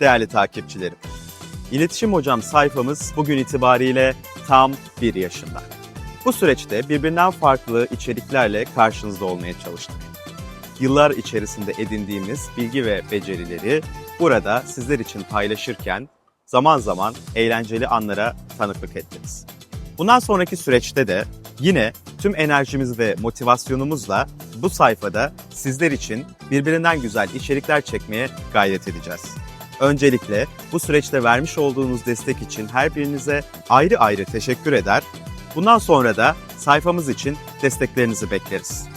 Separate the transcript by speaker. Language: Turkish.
Speaker 1: değerli takipçilerim. İletişim Hocam sayfamız bugün itibariyle tam bir yaşında. Bu süreçte birbirinden farklı içeriklerle karşınızda olmaya çalıştık. Yıllar içerisinde edindiğimiz bilgi ve becerileri burada sizler için paylaşırken zaman zaman eğlenceli anlara tanıklık ettiniz. Bundan sonraki süreçte de yine tüm enerjimiz ve motivasyonumuzla bu sayfada sizler için birbirinden güzel içerikler çekmeye gayret edeceğiz. Öncelikle bu süreçte vermiş olduğunuz destek için her birinize ayrı ayrı teşekkür eder. Bundan sonra da sayfamız için desteklerinizi bekleriz.